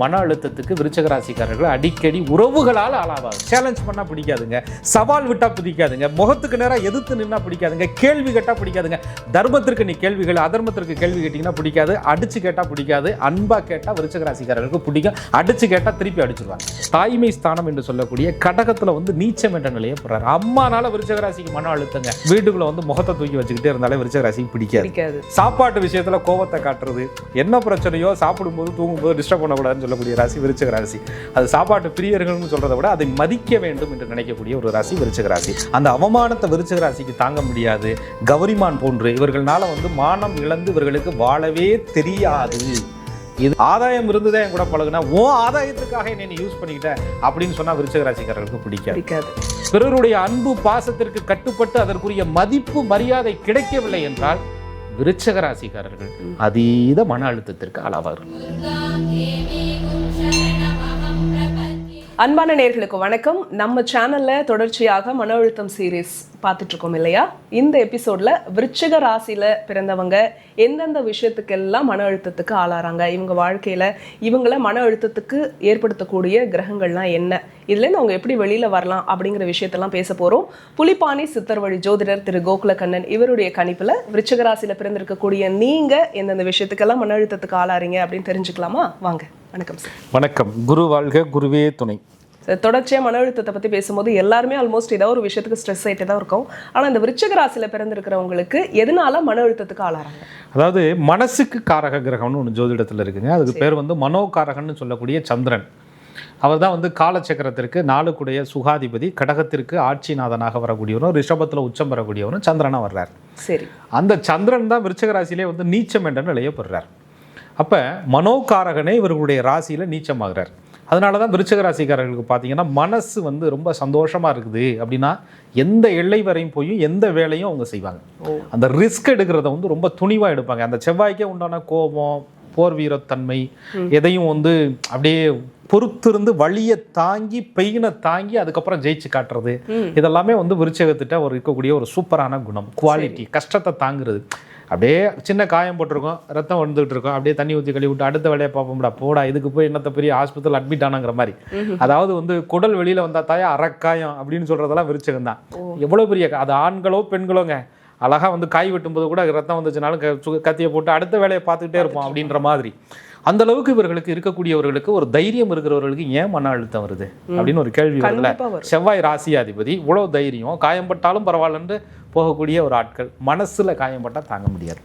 மன அழுத்தத்துக்கு விருச்சக ராசிக்காரர்கள் அடிக்கடி உறவுகளால் ஆளாவாங்க. சேலஞ்ச் பண்ணா பிடிக்காதுங்க. சவால் விட்டா பிடிக்காதுங்க. முகத்துக்கு நேரா எதிர்த்து நின்னா பிடிக்காதுங்க. கேள்வி கேட்டா பிடிக்காதுங்க. தர்மத்திற்கு நீ கேள்விகள் அதர்மத்திற்கு கேள்வி கேட்டீங்கன்னா பிடிக்காது. அடிச்சு கேட்டா பிடிக்காது. அன்பா கேட்டா விருச்சக ராசிக்காரர்களுக்கு பிடிக்கும். அடிச்சு கேட்டா திருப்பி அடிச்சிருவாங்க. தாய்மை ஸ்தானம் என்று சொல்லக்கூடிய கடகத்துல வந்து நீச்சம் என்ற நிலையை போடுறாரு. அம்மானால விருச்சக ராசிக்கு மன அழுத்தங்க. வீட்டுக்குள்ள வந்து முகத்தை தூக்கி வச்சுக்கிட்டே இருந்தாலே விருச்சக ராசிக்கு பிடிக்காது. சாப்பாட்டு விஷயத்துல கோவத்தை காட்டுறது. என்ன பிரச்சனையோ சாப்பிடும்போது தூங்கும்போது டிஸ்டர்ப் பண்ணக்கூடாதுன்னு சொல்லக்கூடிய ராசி விருச்சிக ராசி. அது சாப்பாட்டு பிரியர்கள்னு சொல்றதை விட அதை மதிக்க வேண்டும் என்று நினைக்கக்கூடிய ஒரு ராசி விருச்சிக ராசி. அந்த அவமானத்தை விருச்சிக ராசிக்கு தாங்க முடியாது. கௌரிமான் போன்று இவர்கள்னால வந்து மானம் இழந்து இவர்களுக்கு வாழவே தெரியாது. இது ஆதாயம் இருந்துதான் என் கூட பழகுனா ஓ ஆதாயத்துக்காக என்னை யூஸ் பண்ணிக்கிட்ட அப்படின்னு சொன்னா விருச்சிக ராசிக்காரர்களுக்கு பிடிக்காது. பிடிக்காது. பிறருடைய அன்பு பாசத்திற்கு கட்டுப்பட்டு அதற்குரிய மதிப்பு மரியாதை கிடைக்கவில்லை என்றால் விருச்சக ராசிக்காரர்கள் அதீத மன அழுத்தத்திற்கு ஆளாவார். அன்பான நேர்களுக்கு வணக்கம். நம்ம சேனல்ல தொடர்ச்சியாக மன அழுத்தம் சீரீஸ் பார்த்துட்டு இருக்கோம் இல்லையா? இந்த எபிசோட்ல விருச்சிக ராசியில பிறந்தவங்க எந்தெந்த விஷயத்துக்கெல்லாம் மன அழுத்தத்துக்கு ஆளாறாங்க? இவங்க வாழ்க்கையில இவங்கள மன அழுத்தத்துக்கு ஏற்படுத்தக்கூடிய கிரகங்கள்லாம் என்ன? இதுலேருந்து அவங்க எப்படி வெளியில வரலாம் அப்படிங்கிற விஷயத்தெல்லாம் பேச போறோம். புலிப்பாணி சித்தர் வழி ஜோதிடர் திரு கோகுல கண்ணன் இவருடைய கணிப்புல விருச்சிக ராசியில பிறந்திருக்கக்கூடிய நீங்க எந்தெந்த விஷயத்துக்கெல்லாம் மன அழுத்தத்துக்கு ஆளாறீங்க அப்படின்னு தெரிஞ்சுக்கலாமா? வாங்க. வணக்கம் சார். வணக்கம். குரு வாழ்க குருவே துணை. தொடர்ச்சியாக மன அழுத்தத்தை பற்றி பேசும்போது எல்லாருமே ஆல்மோஸ்ட் ஏதோ ஒரு விஷயத்துக்கு ஸ்ட்ரெஸ் ஆகிட்டே தான் இருக்கும். ஆனால் இந்த விருச்சிக ராசியில் பிறந்திருக்கிறவங்களுக்கு எதனால மன அழுத்தத்துக்கு ஆளாறாங்க? அதாவது மனசுக்கு காரக கிரகம்னு ஒன்று ஜோதிடத்தில் இருக்குங்க. அதுக்கு பேர் வந்து மனோகாரகன்னு சொல்லக்கூடிய சந்திரன். அவர் தான் வந்து காலச்சக்கரத்திற்கு நாளுக்குடைய சுகாதிபதி கடகத்திற்கு ஆட்சிநாதனாக வரக்கூடியவரும் ரிஷபத்தில் உச்சம் பெறக்கூடியவரும் சந்திரனாக வர்றார். சரி. அந்த சந்திரன் தான் விருச்சக ராசியிலே வந்து நீச்சம் என்ற நிலையை பெறுறார். அப்போ மனோகாரகனே இவர்களுடைய ராசியில் நீச்சமாகிறார். அதனால தான் விருச்சக ராசிக்காரர்களுக்கு பார்த்தீங்கன்னா மனசு வந்து ரொம்ப சந்தோஷமாக இருக்குது அப்படின்னா எந்த எல்லை வரையும் போய் எந்த வேலையும் அவங்க செய்வாங்க. அந்த ரிஸ்க் எடுக்கிறத வந்து ரொம்ப துணிவாக எடுப்பாங்க. அந்த செவ்வாய்க்கே உண்டான கோபம் போர் வீரத்தன்மை எதையும் வந்து அப்படியே பொறுத்திருந்து வழியை தாங்கி பெயினை தாங்கி அதுக்கப்புறம் ஜெயிச்சு காட்டுறது. இதெல்லாமே வந்து விருச்சகத்திட்ட ஒரு இருக்கக்கூடிய ஒரு சூப்பரான குணம். குவாலிட்டி கஷ்டத்தை தாங்குறது. அப்படியே சின்ன காயம் போட்டிருக்கோம் ரத்தம் வந்துகிட்டு இருக்கோம் அப்படியே தண்ணி ஊற்றி கழுவி விட்டு அடுத்த வேலையை பார்ப்போம்டா போடா இதுக்கு போய் என்னத்த பெரிய ஹாஸ்பிட்டல் அட்மிட் ஆனாங்கிற மாதிரி. அதாவது வந்து குடல் வெளியில வந்தா தாயா அறக்காயம் அப்படின்னு சொல்றதெல்லாம் விருச்சகம் தான் எவ்வளவு பெரிய அது ஆண்களோ பெண்களோங்க. அழகா வந்து காய் வெட்டும்போது கூட ரத்தம் வந்துச்சுனாலும் கத்தியை போட்டு அடுத்த வேலையை பார்த்துக்கிட்டே இருப்போம் அப்படின்ற மாதிரி. அந்த அளவுக்கு இவர்களுக்கு இருக்கக்கூடியவர்களுக்கு ஒரு தைரியம் இருக்கிறவர்களுக்கு ஏன் மன அழுத்தம் வருது? அப்படின்னு ஒரு கேள்வி வரும். செவ்வாய் ராசியாதிபதி இவ்வளோ தைரியம் காயம்பட்டாலும் பரவாயில்லன்னு போகக்கூடிய ஒரு ஆட்கள் மனசுல காயம்பட்டா தாங்க முடியாது.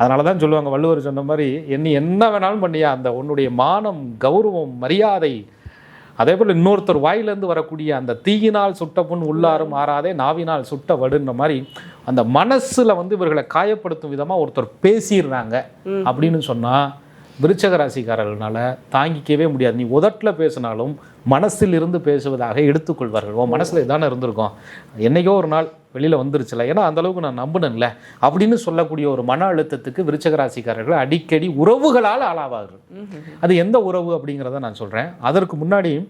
அதனால தான் சொல்லுவாங்க வள்ளுவர் சொன்ன மாதிரி என்ன என்ன வேணாலும் பண்ணியா? அந்த உன்னுடைய மானம் கௌரவம் மரியாதை அதே போல் இன்னொருத்தர் வாயிலிருந்து வரக்கூடிய அந்த தீயினால் சுட்ட புண் உள்ளாரும் ஆறாதே நாவினால் சுட்ட வடுன்ற மாதிரி அந்த மனசுல வந்து இவர்களை காயப்படுத்தும் விதமா ஒருத்தர் பேசிடுறாங்க. அப்படின்னு சொன்னா விருச்சக ராசிக்காரர்களால தாங்கிக்கவே முடியாது. நீ உதட்டில் பேசினாலும் மனசில் இருந்து பேசுவதாக எடுத்துக்கொள்வார்கள். உன் மனசுல இதானே இருந்திருக்கும். என்னைக்கோ ஒரு நாள் வெளியில வந்துருச்சுல. ஏன்னா அந்த அளவுக்கு நான் நம்பினேன்ல. அப்படின்னு சொல்லக்கூடிய ஒரு மன அழுத்தத்துக்கு விருச்சக ராசிக்காரர்கள் அடிக்கடி உறவுகளால் ஆளாவார்கள். அது எந்த உறவு அப்படிங்கிறத நான் சொல்றேன். அதற்கு முன்னாடி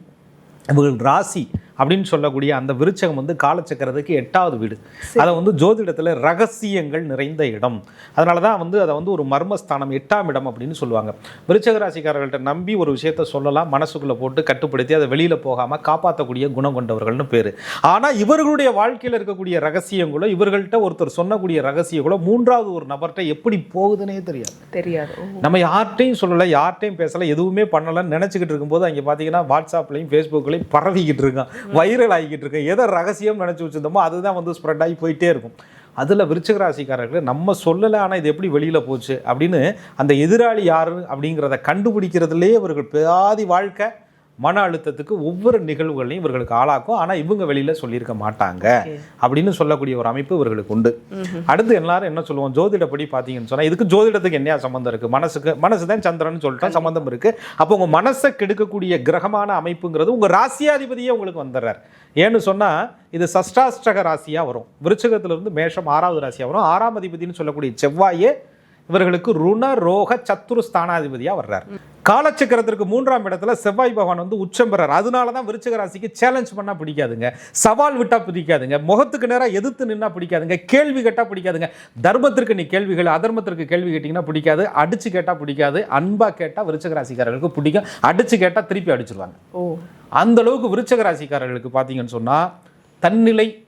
இவர்கள் ராசி அப்படின்னு சொல்லக்கூடிய அந்த விருச்சகம் வந்து காலச்சக்கரத்துக்கு எட்டாவது வீடு. அதை வந்து ஜோதிடத்தில் ரகசியங்கள் நிறைந்த இடம். அதனால தான் வந்து அதை வந்து ஒரு மர்மஸ்தானம் எட்டாம் இடம் அப்படின்னு சொல்லுவாங்க. விருச்சக ராசிக்காரர்கள்ட்ட நம்பி ஒரு விஷயத்த சொல்லலாம் மனசுக்குள்ளே போட்டு கட்டுப்படுத்தி அதை வெளியில் போகாமல் காப்பாற்றக்கூடிய குணம் கொண்டவர்கள்னு பேர். ஆனால் இவர்களுடைய வாழ்க்கையில் இருக்கக்கூடிய ரகசியங்களோ இவர்கள்ட்ட ஒருத்தர் சொன்னக்கூடிய ரகசியங்களோ மூன்றாவது ஒரு நபர்கிட்ட எப்படி போகுதுன்னே தெரியாது. தெரியாது. நம்ம யார்ட்டையும் சொல்லலை யார்ட்டையும் பேசலை எதுவுமே பண்ணலைன்னு நினச்சிக்கிட்டு இருக்கும்போது அங்கே பார்த்தீங்கன்னா வாட்ஸ்அப்லையும் ஃபேஸ்புக்லையும் பரவிக்கிட்டு இருக்கான். வைரல் ஆகிக்கிட்டு இருக்கு எதை ரகசியம் நினச்சி வச்சுருந்தோமோ அதுதான் வந்து ஸ்ப்ரெட் ஆகி போயிட்டே இருக்கும். அதில் விருச்சிக ராசிக்காரர்கள் நம்ம சொல்லலை ஆனால் இது எப்படி வெளியில் போச்சு அப்படின்னு அந்த எதிராளி யாரு அப்படிங்கிறத கண்டுபிடிக்கிறதுலேயே இவர்கள் பாதி வாழ்க்கை மன அழுத்தத்துக்கு ஒவ்வொரு நிகழ்வுகளையும் இவர்களுக்கு ஆளாக்கும். ஆனால் இவங்க வெளியில் சொல்லியிருக்க மாட்டாங்க. அப்படின்னு சொல்லக்கூடிய ஒரு அமைப்பு இவர்களுக்கு உண்டு. அடுத்து எல்லாரும் என்ன சொல்லுவோம்? ஜோதிடப்படி பார்த்தீங்கன்னு சொன்னா இதுக்கு ஜோதிடத்துக்கு என்ன சம்பந்தம் இருக்கு? மனசுக்கு மனசு தான் சந்திரன் சொல்லிட்டோம் சம்பந்தம் இருக்கு. அப்போ உங்க மனசை கெடுக்கக்கூடிய கிரகமான அமைப்புங்கிறது உங்க ராசியாதிபதியே உங்களுக்கு வந்துடுறார். ஏன்னு சொன்னா இது சஷ்டாஷ்டக ராசியா வரும். விருச்சகத்துல இருந்து மேஷம் ஆறாவது ராசியா வரும். ஆறாம் அதிபதினு சொல்லக்கூடிய செவ்வாயே இவர்களுக்கு ருண ரோக சத்துரு ஸ்தானாதிபதியா வர்றார். காலச்சக்கரத்திற்கு மூன்றாம் இடத்துல செவ்வாய் பகவான் வந்து உச்சம் பெறார். அதனால தான் விருச்சிக ராசிக்கு சேலஞ்ச் பண்ணா பிடிக்காதுங்க. சவால் விட்டா பிடிக்காதுங்க. முகத்துக்கு நேரா எதிர்த்து நின்னா பிடிக்காதுங்க. கேள்வி கேட்டா பிடிக்காதுங்க. தர்மத்திற்கு நீ கேள்விகள் அதர்மத்திற்கு கேள்வி கேட்டீங்கன்னா பிடிக்காது. அடிச்சு கேட்டா பிடிக்காது. அன்பா கேட்டா விருச்சிக ராசிக்காரர்களுக்கு பிடிக்கும். அடிச்சு கேட்டா திருப்பி அடிச்சிருவாங்க. ஓ. அந்த அளவுக்கு விருச்சக ராசிக்காரர்களுக்கு பார்த்தீங்கன்னு சொன்னா தன்னிலை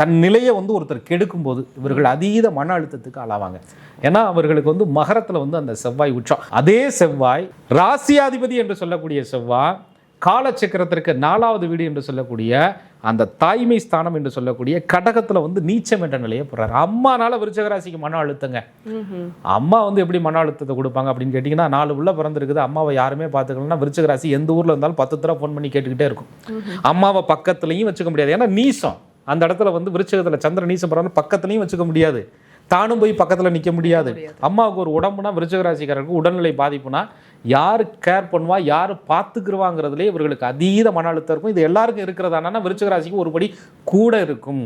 தன் நிலையை வந்து ஒருத்தர் கெடுக்கும் போது இவர்கள் அதீத மன அழுத்தத்துக்கு ஆளாவாங்க. ஏன்னா அவர்களுக்கு வந்து மகரத்துல வந்து அந்த செவ்வாய் உச்சம். அதே செவ்வாய் ராசியாதிபதி என்று சொல்லக்கூடிய செவ்வாய் காலச்சக்கரத்திற்கு நாலாவது வீடு என்று சொல்லக்கூடிய அந்த தாய்மை ஸ்தானம் என்று சொல்லக்கூடிய கடகத்துல வந்து நீச்சம் என்ற நிலையை போடுறாரு. அம்மானால விருச்சக ராசிக்கு மன அழுத்தங்க. அம்மா வந்து எப்படி மன அழுத்தத்தை கொடுப்பாங்க அப்படின்னு கேட்டிங்கன்னா நாலு உள்ள பிறந்திருக்குது. அம்மாவை யாருமே பார்த்துக்கலன்னா விருச்சிக ராசி எந்த ஊரில் இருந்தாலும் பத்து தடவை ஃபோன் பண்ணி கேட்டுக்கிட்டே இருக்கும். அம்மாவை பக்கத்துலையும் வச்சுக்க முடியாது. ஏன்னா நீசம். அந்த இடத்துல வந்து விருச்சிகத்தில் சந்திர நீசம் பக்கத்துலையும் வச்சுக்க முடியாது. தானும் போய் பக்கத்தில் நிற்க முடியாது. அம்மாவுக்கு ஒரு உடம்புனா விருச்சிக ராசிக்காரருக்கு உடல்நிலை பாதிப்புனா யார் கேர் பண்ணுவா யார் பார்த்துக்குருவாங்கிறதுலே இவர்களுக்கு அதீத மன அழுத்தம் இருக்கும். இது எல்லாருக்கும் இருக்கிறதானா விருச்சிக ராசிக்கு ஒருபடி கூட இருக்கும்.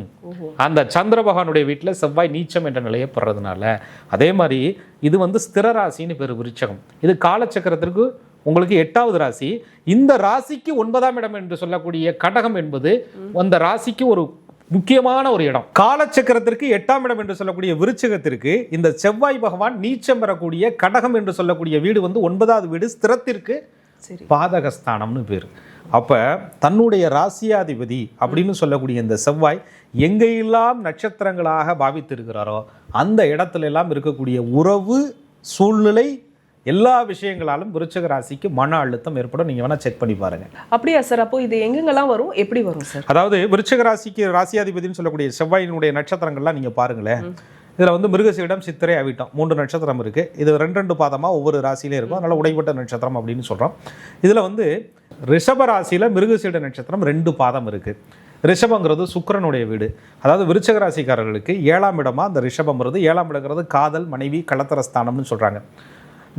அந்த சந்திர பகவானுடைய வீட்டில் செவ்வாய் நீச்சம் என்ற நிலையை பெறதுனால அதே மாதிரி இது வந்து ஸ்திர ராசின்னு பேர் விருச்சகம். இது காலச்சக்கரத்திற்கு உங்களுக்கு எட்டாவது ராசி. இந்த ராசிக்கு ஒன்பதாம் இடம் என்று சொல்லக்கூடிய கடகம் என்பது அந்த ராசிக்கு ஒரு முக்கியமான ஒரு இடம். காலச்சக்கரத்திற்கு எட்டாம் இடம் என்று சொல்லக்கூடிய விருச்சகத்திற்கு இந்த செவ்வாய் பகவான் நீச்சம் பெறக்கூடிய கடகம் என்று சொல்லக்கூடிய வீடு வந்து ஒன்பதாவது வீடு ஸ்திரத்திற்கு சரி. பாதகஸ்தானம்னு பேர். அப்ப தன்னுடைய ராசியாதிபதி அப்படின்னு சொல்லக்கூடிய இந்த செவ்வாய் எங்கெல்லாம் நட்சத்திரங்களாக பாவித்திருக்கிறாரோ அந்த இடத்துல எல்லாம் இருக்கக்கூடிய உறவு சூழ்நிலை எல்லா விஷயங்களாலும் விருச்சக ராசிக்கு மன அழுத்தம் ஏற்படும். நீங்க வேணா செக் பண்ணி பாருங்க. அப்படியா சார் அப்போ இது எங்கெங்கெல்லாம் வரும்? எப்படி வரும் சார் அதாவது விருச்சக ராசிக்கு ராசியாதிபதினு சொல்லக்கூடிய செவ்வாயினுடைய நட்சத்திரங்கள்லாம் நீங்க பாருங்களேன். இதுல வந்து மிருகசீடம் சித்திரை அவிட்டம் மூன்று நட்சத்திரம் இருக்கு. இது ரெண்டு ரெண்டு பாதமா ஒவ்வொரு ராசியிலே இருக்கும். அதனால உடைப்பட்ட நட்சத்திரம் அப்படின்னு சொல்றோம். இதுல வந்து ரிஷப ராசியில மிருகசீட நட்சத்திரம் ரெண்டு பாதம் இருக்கு. ரிஷபங்கிறது சுக்கிரனுடைய வீடு. அதாவது விருச்சக ராசிக்காரர்களுக்கு ஏழாம் இடமா அந்த ரிஷபம் வருது. ஏழாம் இடங்கிறது காதல் மனைவி களத்திரஸ்தானம்னு சொல்றாங்க.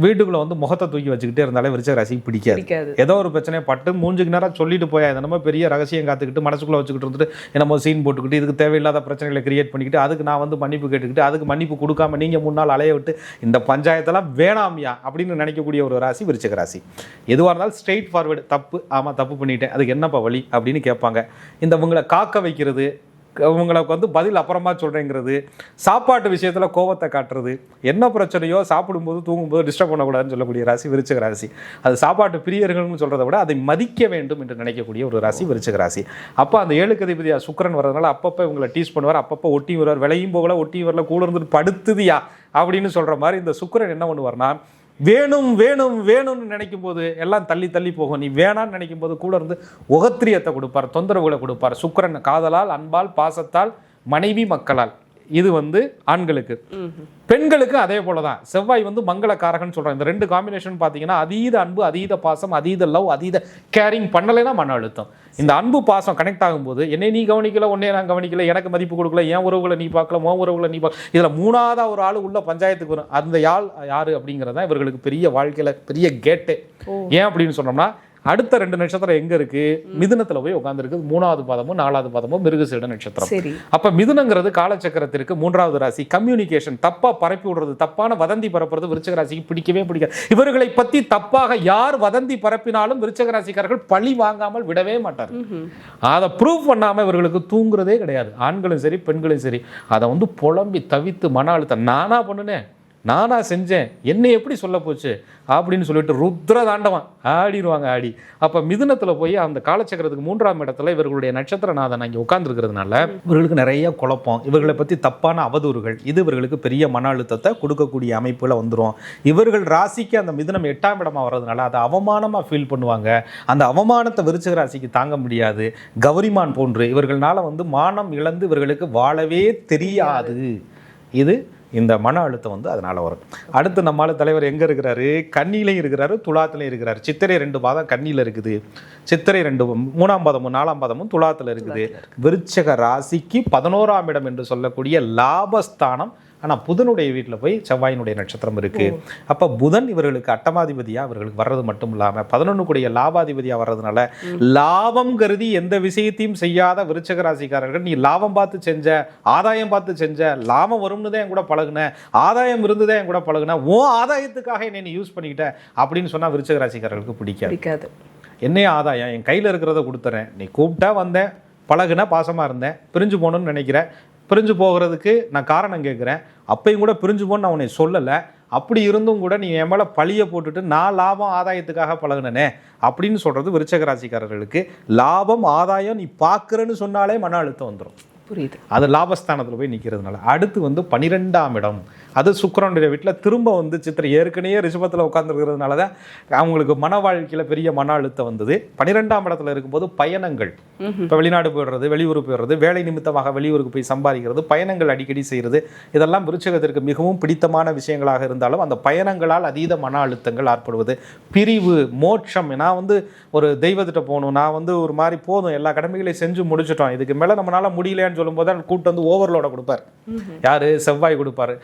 வீட்டுக்குள்ள வந்து முகத்தை தூக்கி வச்சுக்கிட்டே இருந்தாலே விருச்சக ராசிக்கு பிடிக்காது. ஏதோ ஒரு பிரச்சனையை பட்டு மூஞ்சுக்கு நேரம் சொல்லிட்டு போயா என்னமோ பெரிய ரகசியம் காத்துக்கிட்டு மனசுக்குள்ள வச்சுக்கிட்டு இருந்துட்டு என்னமோ சீன் போட்டுக்கிட்டு இதுக்கு தேவையில்லாத பிரச்சனைகளை கிரியேட் பண்ணிக்கிட்டு அதுக்கு நான் வந்து மன்னிப்பு கேட்டுக்கிட்டு அதுக்கு மன்னிப்பு கொடுக்காம நீங்க முன்னால் அலைய விட்டு இந்த பஞ்சாயத்தெல்லாம் வேணாமியா அப்படின்னு நினைக்கக்கூடிய ஒரு ராசி விருச்சிக ராசி. எதுவாக இருந்தாலும் ஸ்ட்ரெயிட் ஃபார்வர்டு தப்பு ஆமா தப்பு பண்ணிட்டேன் அதுக்கு என்னப்பா வழி அப்படின்னு கேட்பாங்க. இந்த உங்களை காக்க வைக்கிறது உங்களுக்கு வந்து பதில் அப்புறமா சொல்கிறேங்கிறது சாப்பாட்டு விஷயத்தில் கோவத்தை காட்டுறது என்ன பிரச்சனையோ சாப்பிடும்போது தூங்கும்போது டிஸ்டர்ப் பண்ணக்கூடாதுன்னு சொல்லக்கூடிய ராசி விருச்சிக ராசி. அது சாப்பாட்டு பிரியர்கள்னு சொல்கிறத விட அதை மதிக்க வேண்டும் என்று நினைக்கக்கூடிய ஒரு ராசி விருச்சிக ராசி. அப்போ அந்த ஏழுக்கு அதிபதியா சுக்கிரன் வர்றதுனால அப்பப்போ இவங்களை டீஸ் பண்ணுவார் அப்பப்போ ஒட்டி வருவார் விளையும் போகல ஒட்டி வரல கூட இருந்துட்டு படுத்துதியா அப்படின்னு சொல்கிற மாதிரி இந்த சுக்கரன் என்ன பண்ணுவார்னா வேணும் வேணும் வேணும்னு நினைக்கும் போது எல்லாம் தள்ளி தள்ளி போகும். நீ வேணான்னு நினைக்கும் போது கூட இருந்து உகத்திரியத்தை கொடுப்பார் தொந்தரவுகளை கொடுப்பார். சுக்கிரன் காதலால் அன்பால் பாசத்தால் மனைவி மக்களால். இது வந்து ஆண்களுக்கு. பெண்களுக்கு அதே போல தான் செவ்வாய் வந்து மங்களக்காரகன் சொல்றோம் இந்த ரெண்டு காம்பினேஷன் பார்த்தீங்கன்னா அதீத அன்பு அதீத பாசம் அதீத லவ் அதீத கேரிங் பண்ணலைன்னா மன அழுத்தம். இந்த அன்பு பாசம் கனெக்ட் ஆகும்போது என்னை நீ கவனிக்கல உன்னை நான் கவனிக்கல எனக்கு மதிப்பு கொடுக்கல என் உறவுகளை நீ பார்க்கல உன் உறவுகளை நீ பார்க்கல. இதுல மூணாவதா ஒரு ஆள் உள்ள பஞ்சாயத்துக்கு வரும். அந்த யாழ் யாரு அப்படிங்கிறது தான் இவர்களுக்கு பெரிய வாழ்க்கையில பெரிய கேட்டு. ஏன் அப்படின்னு சொன்னோம்னா அடுத்த ரெண்டு நட்சத்திரம் எங்க இருக்கு? மிதுனத்துல போய் உட்காந்துருக்கு மூணாவது பாதமும் நாலாவது பாதமும் மிருகசீட நட்சத்திரம். அப்ப மிதுனங்கிறது காலச்சக்கரத்திற்கு மூன்றாவது ராசி. கம்யூனிகேஷன் தப்பா பரப்பி விடுறது தப்பான வதந்தி பரப்புறது விருச்சக ராசிக்கு பிடிக்கவே பிடிக்காது. இவர்களை பத்தி தப்பாக யார் வதந்தி பரப்பினாலும் விருச்சக ராசிக்காரர்கள் பழி வாங்காமல் விடவே மாட்டார். அதை ப்ரூவ் பண்ணாம இவர்களுக்கு தூங்குறதே கிடையாது. ஆண்களும் சரி பெண்களும் சரி. அதை வந்து புலம்பி தவித்து மன அழுத்தம். நானா பண்ணுனேன். நானாக செஞ்சேன். என்னை எப்படி சொல்ல போச்சு? அப்படின்னு சொல்லிட்டு ருத்ர தாண்டவன் ஆடிடுவாங்க ஆடி. அப்போ மிதுனத்தில் போய் அந்த காலச்சக்கரத்துக்கு மூன்றாம் இடத்துல இவர்களுடைய நட்சத்திரநாதன் அங்கே உட்கார்ந்துருக்கிறதுனால இவர்களுக்கு நிறைய குழப்பம். இவர்களை பற்றி தப்பான அவதூறுகள். இது இவர்களுக்கு பெரிய மன அழுத்தத்தை கொடுக்கக்கூடிய அமைப்பில் வந்துடும் இவர்கள் ராசிக்கு அந்த மிதுனம் எட்டாம் இடமா வர்றதுனால அதை அவமானமாக ஃபீல் பண்ணுவாங்க. அந்த அவமானத்தை விருச்சிக ராசிக்கு தாங்க முடியாது. கௌரிமான் போன்று இவர்களால் வந்து மானம் இழந்து இவர்களுக்கு வாழவே தெரியாது. இது இந்த மன அழுத்தம் வந்து அதனால வரும். அடுத்து நம்மால தலைவர் எங்க இருக்கிறாரு? கன்னிலையும் இருக்கிறாரு துலாத்துலையும் இருக்கிறாரு. சித்திரை ரெண்டு பாதம் கன்னியில இருக்குது. சித்திரை ரெண்டு மூணாம் பாதமும் நாலாம் பாதமும் துலாத்துல இருக்குது. விருச்சக ராசிக்கு பதினோராம் இடம் என்று சொல்லக்கூடிய லாபஸ்தானம் ஆனால் புதனுடைய வீட்டில் போய் செவ்வாயினுடைய நட்சத்திரம் இருக்கு. அப்போ புதன் இவர்களுக்கு அட்டமாதிபதியாக இவர்களுக்கு வர்றது மட்டும் இல்லாமல் பதினொன்று கூடிய லாபாதிபதியாக வர்றதுனால லாபம் கருதி எந்த விஷயத்தையும் செய்யாத விருச்சக ராசிக்காரர்கள் நீ லாபம் பார்த்து செஞ்ச ஆதாயம் பார்த்து செஞ்ச லாபம் வரும்னு தான் என் கூட பழகுன ஆதாயம் இருந்துதான் என் கூட பழகுன ஓ ஆதாயத்துக்காக என்னை நீ யூஸ் பண்ணிக்கிட்ட அப்படின்னு சொன்னா விருச்சக ராசிக்காரர்களுக்கு பிடிக்காது. பிடிக்காது. என்னைய ஆதாயம் என் கையில் இருக்கிறத கொடுத்துறேன். நீ கூப்பிட்டா வந்தேன் பழகுன பாசமாக இருந்தேன் பிரிஞ்சு போகணும்னு நினைக்கிறேன் பிரிஞ்சு போகிறதுக்கு நான் காரணம் கேட்குறேன். அப்பையும் கூட பிரிஞ்சு போன்னு நான் உன்னை சொல்லலை. அப்படி இருந்தும் கூட நீ என் மேலே பழிய போட்டுட்டு நான் லாபம் ஆதாயத்துக்காக பழகுனனே அப்படின்னு சொல்கிறது விருச்சக ராசிக்காரர்களுக்கு. லாபம் ஆதாயம் நீ பார்க்குறேன்னு சொன்னாலே மன அழுத்தம் வந்துடும் புரியுது. அது லாபஸ்தானத்தில் போய் நிற்கிறதுனால அடுத்து வந்து பனிரெண்டாம் இடம். அது சுக்கிரனுடைய வீட்டில் திரும்ப வந்து சித்திரை ஏற்கனவே ரிஷபத்தில் உட்காந்துருக்கிறதுனால தான் அவங்களுக்கு மன வாழ்க்கையில் பெரிய மன அழுத்தம் வந்தது. பனிரெண்டாம் இடத்துல இருக்கும்போது பயணங்கள். இப்போ வெளிநாடு போயிடுறது வெளியூர் போயிடுறது வேலை நிமித்தமாக வெளியூருக்கு போய் சம்பாதிக்கிறது பயணங்கள் அடிக்கடி செய்கிறது இதெல்லாம் விருச்சகத்திற்கு மிகவும் பிடித்தமான விஷயங்களாக இருந்தாலும் அந்த பயணங்களால் அதீத மன அழுத்தங்கள் ஏற்படுவது. பிரிவு மோட்சம். நான் வந்து ஒரு தெய்வத்திட்ட போகணும். நான் வந்து ஒரு மாதிரி போதும். எல்லா கடமைகளையும் செஞ்சு முடிச்சிட்டோம். இதுக்கு மேலே நம்மளால முடியலையான்னு சொல்லும்போது கூட்டு வந்து ஓவர்லோட கொடுப்பார். யாரு? செவ்வாய் கொடுப்பாரு.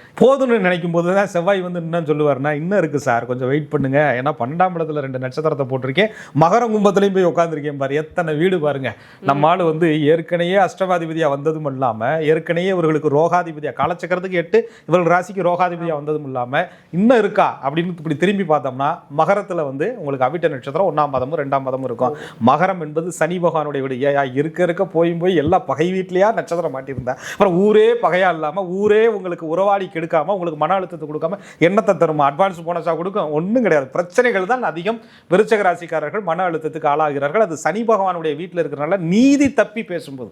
போதும்னு நினைக்கும் போது தான் செவ்வாய் வந்து என்ன சொல்லுவார்னா இன்னும் இருக்குது சார் கொஞ்சம் வெயிட் பண்ணுங்க. ஏன்னா பன்னெண்டாம் இடத்துல ரெண்டு நட்சத்திரத்தை போட்டிருக்கேன். மகர கும்பத்துலையும் போய் உட்காந்துருக்கேன் பாரு. எத்தனை வீடு பாருங்க. நம்ம ஆள் வந்து ஏற்கனவே அஷ்டமாதிபதியாக வந்ததும் இல்லாமல் ஏற்கனவே இவர்களுக்கு ரோகாதிபதியாக காலச்சக்கரத்துக்கு எட்டு இவர்கள் ராசிக்கு ரோகாதிபதியாக வந்ததும் இல்லாமல் இன்னும் இருக்கா? அப்படின்னு இப்படி திரும்பி பார்த்தோம்னா மகரத்தில் வந்து உங்களுக்கு அவிட்ட நட்சத்திரம் ஒன்றாம் மதமும் ரெண்டாம் மதமும் இருக்கும். மகரம் என்பது சனி பகவானுடைய வீடு. ஏயா இருக்க இருக்க போயும் போய் எல்லா பகை வீட்லையா நட்சத்திரம் மாட்டியிருந்தா. அப்புறம் ஊரே பகையா இல்லாமல் ஊரே உங்களுக்கு உறவாளி கெடுக்காமல் கெடுக்காம உங்களுக்கு மன அழுத்தத்தை கொடுக்காம எண்ணத்தை தருமா? அட்வான்ஸ் போனஸா கொடுக்கும். ஒன்றும் கிடையாது. பிரச்சனைகள் தான் அதிகம். விருச்சக ராசிக்காரர்கள் மன அழுத்தத்துக்கு ஆளாகிறார்கள். அது சனி பகவானுடைய வீட்டில் இருக்கிறனால நீதி தப்பி பேசும்போது.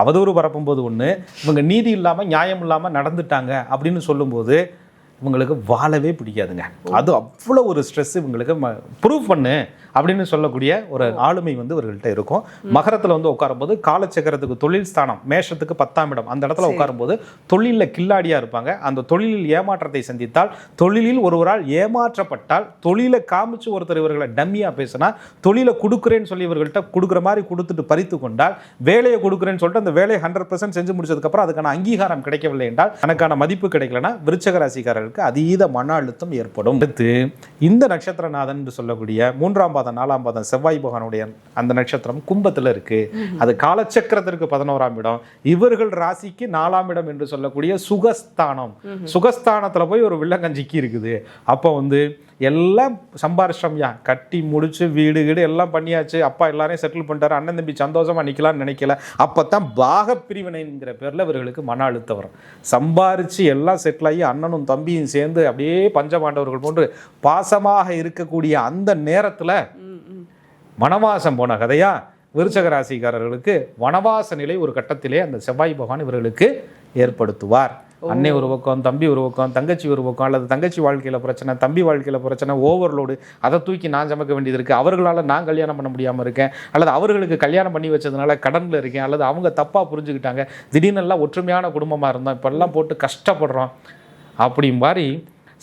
அவதூறு பரப்பும்போது ஒன்று இவங்க நீதி இல்லாமல் நியாயம் இல்லாமல் நடந்துட்டாங்க அப்படின்னு சொல்லும்போது இவங்களுக்கு வாழவே பிடிக்காதுங்க. அது அவ்வளோ ஒரு ஸ்ட்ரெஸ் இவங்களுக்கு. ப்ரூவ் பண்ணு. அப்படின்னு சொல்லக்கூடிய ஒரு ஆளுமை வந்து இவர்கள்ட்ட இருக்கும். மகரத்தில் வந்து உட்காரும்போது காலச்சக்கரத்துக்கு தொழில் ஸ்தானம் மேஷத்துக்கு பத்தாம் இடம். அந்த இடத்துல உட்காரும்போது தொழிலில் கில்லாடியாக இருப்பாங்க. அந்த தொழிலில் ஏமாற்றத்தை சந்தித்தால் தொழிலில் ஒருவரால் ஏமாற்றப்பட்டால் தொழிலை காமிச்சு ஒருத்தர் இவர்களை டம்மியாக பேசினா தொழிலை கொடுக்குறேன்னு சொல்லி இவர்கள்ட்ட கொடுக்குற மாதிரி கொடுத்துட்டு பறித்து கொண்டால் வேலையை கொடுக்குறேன்னு சொல்லிட்டு அந்த வேலையை ஹண்ட்ரட் பர்சன்ட் செஞ்சு முடிச்சதுக்கப்புறம் அதுக்கான அங்கீகாரம் கிடைக்கவில்லை என்றால் தனக்கான மதிப்பு கிடைக்கலனா விருச்சக ராசிக்காரர்களுக்கு அதீத மன அழுத்தம் ஏற்படும். அடுத்து இந்த நட்சத்திரநாதன் என்று சொல்லக்கூடிய மூன்றாம் பாதம் நாலாம் பாதம் செவ்வாய் பகவானுடைய அந்த நட்சத்திரம் கும்பத்தில் இருக்கு. அது காலச்சக்கரத்திற்கு பதினோராம் இடம். இவர்கள் ராசிக்கு நாலாம் இடம் என்று சொல்லக்கூடிய சுகஸ்தானம். சுகஸ்தானத்துல போய் ஒரு வில்லங்கஞ்சிக்கு இருக்குது. அப்போ வந்து எல்லாம் சம்பாரிஷம்யா கட்டி முடிச்சு வீடு வீடு எல்லாம் பண்ணியாச்சு. அப்பா எல்லாரையும் செட்டில் பண்ணிட்டாரு. அண்ணன் தம்பி சந்தோஷமாக நிற்கலாம்னு நினைக்கல. அப்பதான் பாக பிரிவினைங்கிற பேரில் இவர்களுக்கு மன அழுத்தம் வரும். சம்பாரித்து எல்லாம் செட்டில் ஆகி அண்ணனும் தம்பியும் சேர்ந்து அப்படியே பஞ்சபாண்டவர்கள் போன்று பாசமாக இருக்கக்கூடிய அந்த நேரத்தில் வனவாசம் போன கதையா? விருச்சக ராசிக்காரர்களுக்கு வனவாச நிலை ஒரு கட்டத்திலே அந்த செவ்வாய் பகவான் இவர்களுக்கு ஏற்படுத்துவார். அன்னை ஒரு பக்கம் தம்பி ஒரு பக்கம் தங்கச்சி ஒரு பக்கம் அல்லது தங்கச்சி வாழ்க்கையில் பிரச்சனை தம்பி வாழ்க்கையில் பிரச்சனை ஓவர்லோடு அதை தூக்கி நான் சமைக்க வேண்டியது இருக்குது அவர்களால் நான் கல்யாணம் பண்ண முடியாமல் இருக்கேன். அல்லது அவர்களுக்கு கல்யாணம் பண்ணி வச்சதுனால கடனில் இருக்கேன். அல்லது அவங்க தப்பாக புரிஞ்சுக்கிட்டாங்க. திடீர்னெல்லாம் ஒற்றுமையான குடும்பமாக இருந்தோம். இப்பெல்லாம் போட்டு கஷ்டப்படுறோம். அப்படி மாதிரி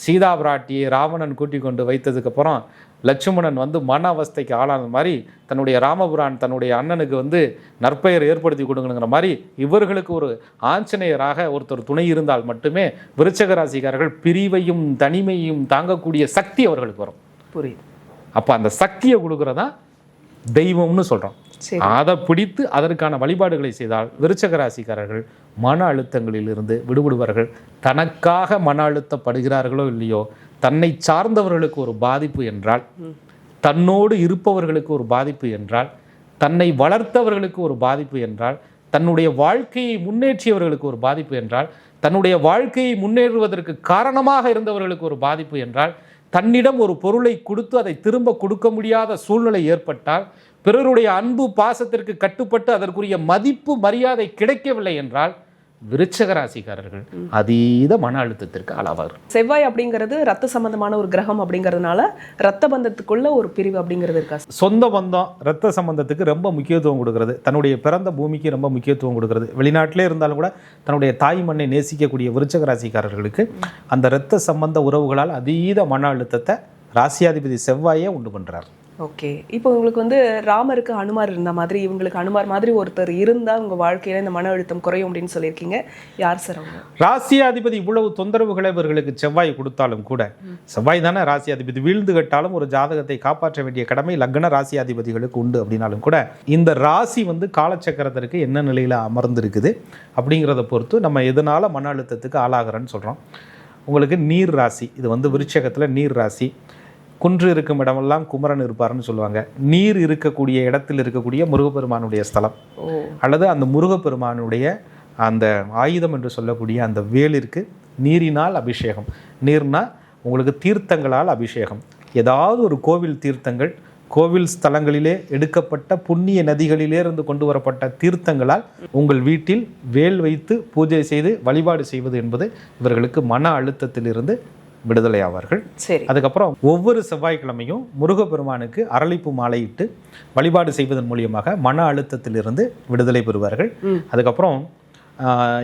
சீதா பிராட்டியை ராவணன் கூட்டி கொண்டு வைத்ததுக்கப்புறம் லட்சுமணன் வந்து மன அவஸ்தைக்கு ஆளான மாதிரி தன்னுடைய ராமபுரான் தன்னுடைய அண்ணனுக்கு வந்து நற்பெயர் ஏற்படுத்தி கொடுங்கணுங்கிற மாதிரி இவர்களுக்கு ஒரு ஆஞ்சநேயராக ஒருத்தர் துணை இருந்தால் மட்டுமே விருச்சக ராசிக்காரர்கள் பிரிவையும் தனிமையும் தாங்கக்கூடிய சக்தி அவர்களுக்கு வரும். புரியுது. அப்போ அந்த சக்தியை கொடுக்கறதா தெய்வம்னு சொல்கிறோம் அதை பிடித்து அதற்கான வழிபாடுகளை செய்தால் விருச்சக ராசிக்காரர்கள் மன அழுத்தங்களில் இருந்து விடுபடுவார்கள். தனக்காக மன அழுத்தப்படுகிறார்களோ இல்லையோ தன்னை சார்ந்தவர்களுக்கு ஒரு பாதிப்பு என்றால் தன்னோடு இருப்பவர்களுக்கு ஒரு பாதிப்பு என்றால் தன்னை வளர்த்தவர்களுக்கு ஒரு பாதிப்பு என்றால் தன்னுடைய வாழ்க்கையை முன்னேற்றியவர்களுக்கு ஒரு பாதிப்பு என்றால் தன்னுடைய வாழ்க்கையை முன்னேறுவதற்கு காரணமாக இருந்தவர்களுக்கு ஒரு பாதிப்பு என்றால் தன்னிடம் ஒரு பொருளை கொடுத்து அதை திரும்ப கொடுக்க முடியாத சூழ்நிலை ஏற்பட்டால் பிறருடைய அன்பு பாசத்திற்கு கட்டுப்பட்டு அதற்குரிய மதிப்பு மரியாதை கிடைக்கவில்லை என்றால் விருச்சக ராசிக்காரர்கள் அதீத மன அழுத்தத்திற்கு ஆளாவார். செவ்வாய் அப்படிங்கிறது ரத்த சம்பந்தமான ஒரு கிரகம் அப்படிங்கிறதுனால ரத்த பந்தத்துக்குள்ள ஒரு பிரிவு அப்படிங்கிறது இருக்கா? சொந்த பந்தம் ரத்த சம்பந்தத்துக்கு ரொம்ப முக்கியத்துவம் கொடுக்கிறது. தன்னுடைய பிறந்த பூமிக்கு ரொம்ப முக்கியத்துவம் கொடுக்கிறது. வெளிநாட்டிலே இருந்தாலும் கூட தன்னுடைய தாய் மண்ணை நேசிக்கக்கூடிய விருச்சக ராசிக்காரர்களுக்கு அந்த இரத்த சம்பந்த உறவுகளால் அதீத மன அழுத்தத்தை ராசியாதிபதி செவ்வாயே உண்டு பண்றார். ஓகே. இப்போ உங்களுக்கு வந்து ராமருக்கு அனுமார் இருந்த மாதிரி இவங்களுக்கு அனுமார் மாதிரி ஒருத்தர் இருந்தா உங்க வாழ்க்கையில இந்த மன அழுத்தம் குறையும் அப்படின்னு சொல்லியிருக்கீங்க. யார் சார் அவங்க? ராசியாதிபதி இவ்வளவு தொந்தரவுகளை இவர்களுக்கு செவ்வாய் கொடுத்தாலும் கூட செவ்வாய் தானே ராசியாதிபதி. வீழ்ந்து கட்டாலும் ஒரு ஜாதகத்தை காப்பாற்ற வேண்டிய கடமை லக்ன ராசியாதிபதிகளுக்கு உண்டு அப்படின்னாலும் கூட இந்த ராசி வந்து காலச்சக்கரத்திற்கு என்ன நிலையில் அமர்ந்திருக்குது அப்படிங்கிறத பொறுத்து நம்ம எதனால மன அழுத்தத்துக்கு ஆளாகிறோன்னு சொல்கிறோம் உங்களுக்கு நீர் ராசி இது வந்து விருச்சகத்தில் நீர் ராசி. குன்று இருக்கும் இடமெல்லாம் குமரன் இருப்பாருன்னு சொல்லுவாங்க. நீர் இருக்கக்கூடிய இடத்தில் இருக்கக்கூடிய முருகப்பெருமானுடைய ஸ்தலம். அல்லது அந்த முருகப்பெருமானுடைய அந்த ஆயுதம் என்று சொல்லக்கூடிய அந்த வேலிற்கு நீரினால் அபிஷேகம். நீர்னா உங்களுக்கு தீர்த்தங்களால் அபிஷேகம். ஏதாவது ஒரு கோவில் தீர்த்தங்கள் கோவில் ஸ்தலங்களிலே எடுக்கப்பட்ட புண்ணிய நதிகளிலே இருந்து கொண்டு வரப்பட்ட தீர்த்தங்களால் உங்கள் வீட்டில் வேல் வைத்து பூஜை செய்து வழிபாடு செய்வது என்பது இவர்களுக்கு மன அழுத்தத்திலிருந்து விடுதலை ஆவார்கள் சரி. அதுக்கப்புறம் ஒவ்வொரு செவ்வாய்க்கிழமையும் முருகப்பெருமானுக்கு அரளிப்பு மாலையிட்டு வழிபாடு செய்வதன் மூலியமாக மன அழுத்தத்திலிருந்து விடுதலை பெறுவார்கள். அதுக்கப்புறம்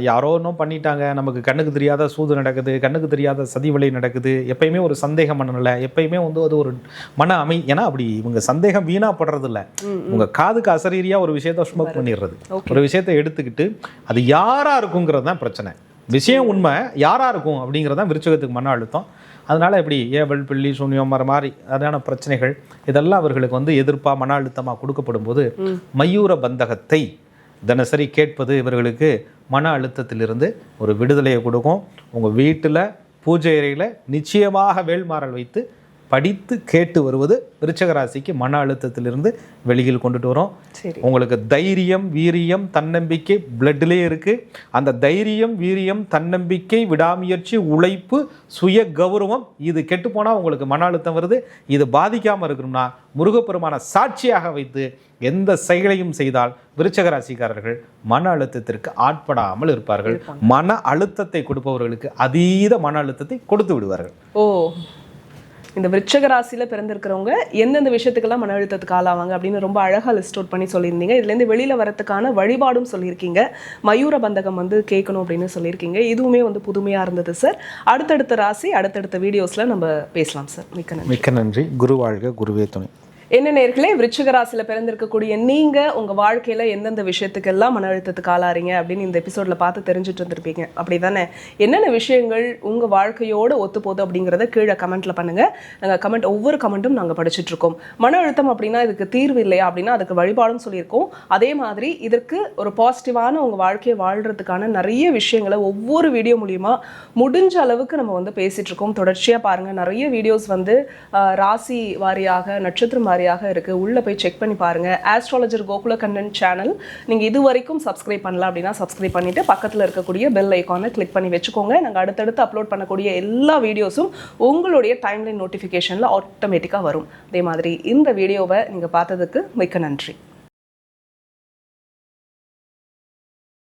யாரோ இன்னும் பண்ணிட்டாங்க. நமக்கு கண்ணுக்கு தெரியாத சூது நடக்குது கண்ணுக்கு தெரியாத சதிவலை நடக்குது. எப்பயுமே ஒரு சந்தேக மனநிலை எப்பயுமே வந்து அது ஒரு மன அமை ஏன்னா அப்படி இவங்க சந்தேகம் வீணாப்படுறது இல்ல ம், உங்க காதுக்கு அசரீரியா ஒரு விஷயத்த ஸ்மோக் பண்ணிடுறது. ஒரு விஷயத்தை எடுத்துக்கிட்டு அது யாரா இருக்குங்கிறது தான் பிரச்சனை. விஷயம் உண்மை யாரா இருக்கும் அப்படிங்கிறது தான் விருச்சகத்துக்கு மன அழுத்தம் அதனால இப்படி ஏவல் பிள்ளி சூன்யம் மர மாதிரி அதான பிரச்சனைகள் இதெல்லாம் அவர்களுக்கு வந்து எதிர்ப்பா மன அழுத்தமா கொடுக்கப்படும் போது. மயூர பந்தகத்தை தினசரி கேட்பது இவர்களுக்கு மன அழுத்தத்திலிருந்து ஒரு விடுதலையை கொடுக்கும் உங்க வீட்டுல பூஜை அறையில நிச்சயமாக வேல்மாறல் வைத்து படித்து கேட்டு வருவது விருச்சக ராசிக்கு மன அழுத்தத்திலிருந்து வெளியில் கொண்டுட்டு வரும். உங்களுக்கு தைரியம் வீரியம் தன்னம்பிக்கை பிளட்லேயே இருக்கு. அந்த தைரியம் வீரியம் தன்னம்பிக்கை விடாமுயற்சி உழைப்பு சுய கௌரவம் இது கெட்டு போனா உங்களுக்கு மன அழுத்தம் வருது. இது பாதிக்காம இருக்கணும்னா முருகப்பெருமான சாட்சியாக வைத்து எந்த செயலையும் செய்தால் விருச்சக ராசிக்காரர்கள் மன அழுத்தத்திற்கு ஆட்படாமல் இருப்பார்கள். மன அழுத்தத்தை கொடுப்பவர்களுக்கு அதீத மன அழுத்தத்தை கொடுத்து விடுவார்கள். ஓ. இந்த விருச்சக ராசியில் பிறந்திருக்கிறவங்க எந்தெந்த விஷயத்துக்கெல்லாம் மன அழுத்தத்துக்கு ஆளாவாங்க அப்படின்னு ரொம்ப அழகாக லிஸ்ட் அவுட் பண்ணி சொல்லியிருந்தீங்க. இதுலேருந்து வெளியில் வரத்துக்கான வரதுக்கான வழிபாடும் சொல்லியிருக்கீங்க. மயூர பந்தகம் வந்து கேட்கணும் அப்படின்னு சொல்லியிருக்கீங்க. இதுவுமே வந்து புதுமையாக இருந்தது சார் அடுத்தடுத்த ராசி அடுத்தடுத்த வீடியோஸில் நம்ம பேசலாம் சார் மிக்க நன்றி. மிக்க நன்றி. குரு வாழ்க குருவே துணை. என்ன நேர்களே விருச்சிகராசியில் பிறந்திருக்கக்கூடிய நீங்கள் உங்கள் வாழ்க்கையில் எந்தெந்த விஷயத்துக்கெல்லாம் மன அழுத்தத்துக்கு ஆளாறீங்க அப்படின்னு இந்த எபிசோட்ல பார்த்து தெரிஞ்சுட்டு இருந்திருப்பீங்க அப்படிதானே? என்னென்ன விஷயங்கள் உங்கள் வாழ்க்கையோட ஒத்து போகுது கீழே கமெண்ட்டில் பண்ணுங்கள் நாங்கள் கமெண்ட் ஒவ்வொரு கமெண்ட்டும் நாங்கள் படிச்சுட்ருக்கோம் மன அழுத்தம் அப்படின்னா இதுக்கு தீர்வு இல்லையா அப்படின்னா அதுக்கு வழிபாடும் சொல்லியிருக்கோம். அதே மாதிரி இதற்கு ஒரு பாசிட்டிவான உங்கள் வாழ்க்கையை வாழ்கிறதுக்கான நிறைய விஷயங்களை ஒவ்வொரு வீடியோ மூலியமா முடிஞ்ச அளவுக்கு நம்ம வந்து பேசிகிட்ருக்கோம் தொடர்ச்சியாக பாருங்கள் நிறைய வீடியோஸ் வந்து ராசி வாரியாக நட்சத்திரம் மாதிரியாக இருக்கு. உள்ள போய் செக் பண்ணி பாருங்க. ஆஸ்ட்ராலஜர் கோகுல கண்ணன் சேனல் நீங்க இது வரைக்கும் சப்ஸ்கிரைப் பண்ணல அப்படின்னா சப்ஸ்கிரைப் பண்ணிட்டு பக்கத்தில் இருக்கக்கூடிய பெல் ஐக்கானை கிளிக் பண்ணி வச்சுக்கோங்க. நாங்கள் அடுத்தடுத்து அப்லோட் பண்ணக்கூடிய எல்லா வீடியோஸும் உங்களுடைய டைம்லைன் நோட்டிஃபிகேஷனில் ஆட்டோமேட்டிக்காக வரும். அதே மாதிரி இந்த வீடியோவை நீங்கள் பார்த்ததுக்கு மிக்க நன்றி.